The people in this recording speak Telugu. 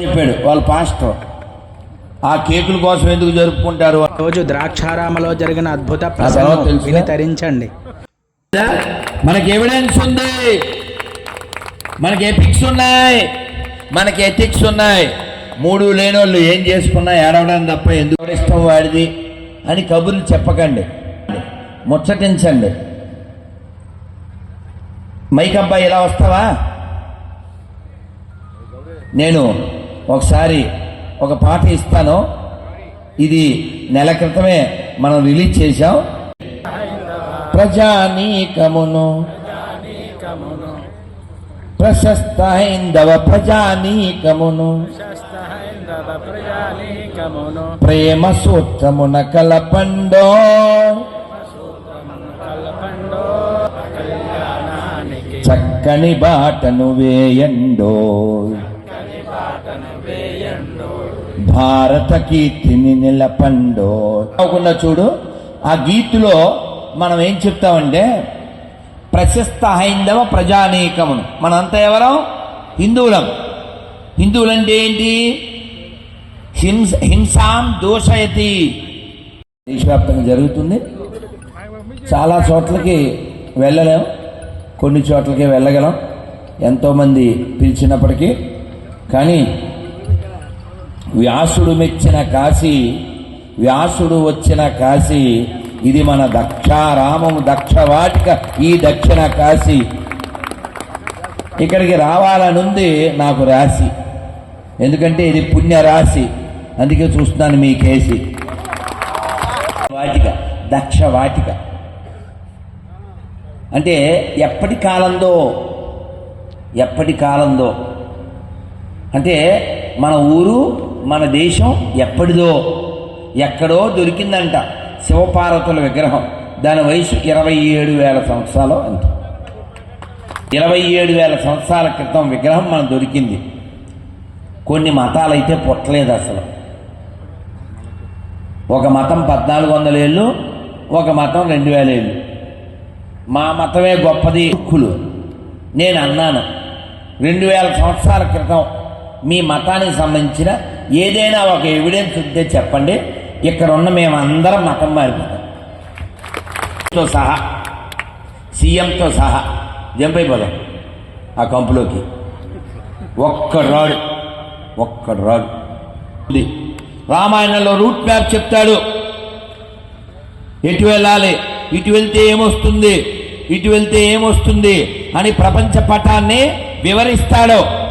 చెప్పాడు వాళ్ళ పాస్టర్. ఆ కేకుల కోసం ఎందుకు జరుపుకుంటారు? రోజు ద్రాక్షారామలో జరిగిన అద్భుత ప్రసంగం? విని తరించండి. మనకి ఎవిడెన్స్ ఉంది. మనకి ఎపిక్స్ ఉన్నాయి. మనకి ఎథిక్స్ ఉన్నాయి. మూడు లేనోళ్ళు ఏం చేసుకున్నా ఏడవడం తప్ప ఎందుకు ఇష్టం వాడిది అని కబుర్లు చెప్పకండి. ముచ్చటించండి. మైక్ అబ్బాయి ఇలా వస్తావా? నేను ఒకసారి ఒక పాట ఇస్తాను. ఇది నెల క్రితమే మనం రిలీజ్ చేశాం. ప్రజానీకమును ప్రశస్త హైందవ ప్రజానీకమును ప్రేమ సూత్రమున కలపండో. చక్కని బాటను వేయండో. భారత కీర్తిని నిలపండో. కాకుండా చూడు ఆ గీతులో మనం ఏం చెప్తామంటే ప్రశస్త హైందవ ప్రజానీకమును. మనంతా ఎవరం? హిందువులం. హిందువులంటే ఏంటి? హింస హింసాం దోషయతి. దేశవ్యాప్తంగా జరుగుతుంది. చాలా చోట్లకి వెళ్ళలేం. కొన్ని చోట్లకి వెళ్ళగలం. ఎంతోమంది పిలిచినప్పటికీ కానీ వ్యాసుడు మెచ్చిన కాశీ వ్యాసుడు వచ్చిన కాశీ ఇది మన దక్షారామము దక్షవాటిక ఈ దక్షిణ కాశీ. ఇక్కడికి రావాలనుంది నాకు రాశి. ఎందుకంటే ఇది పుణ్య రాశి అందుకే చూస్తున్నాను మీ కేసి. వాటిక దక్ష వాటిక అంటే ఎప్పటి కాలందో ఎప్పటి కాలందో అంటే మన ఊరు మన దేశం ఎప్పటిదో ఎక్కడో దొరికిందంట శివపార్వతుల విగ్రహం. దాని వయసు ఇరవై ఏడు వేల సంవత్సరాలు అంత. ఇరవై ఏడు వేల సంవత్సరాల క్రితం విగ్రహం మనకు దొరికింది. కొన్ని మతాలు అయితే పుట్టలేదు అసలు. ఒక మతం పద్నాలుగు వందల ఏళ్ళు ఒక మతం రెండు వేల ఏళ్ళు. మా మతమే గొప్పది. హక్కులు నేను అన్నాను రెండు వేల సంవత్సరాల క్రితం మీ మతానికి సంబంధించిన ఏదైనా ఒక ఎవిడెన్స్ ఉంటే చెప్పండి. ఇక్కడ ఉన్న మేమందరం మతం మారిపోతాం. తో సహా సీఎంతో సహా జంప్ అయిపోదాం ఆ కంపులోకి. ఒక్కడు రాడు ఒక్కడు రాడు. రామాయణంలో రూట్ మ్యాప్ చెప్తాడు. ఎటు వెళ్ళాలి? ఇటు వెళ్తే ఏమొస్తుంది? ఇటు వెళ్తే ఏమొస్తుంది? అని ప్రపంచ పటాన్ని వివరిస్తాడు.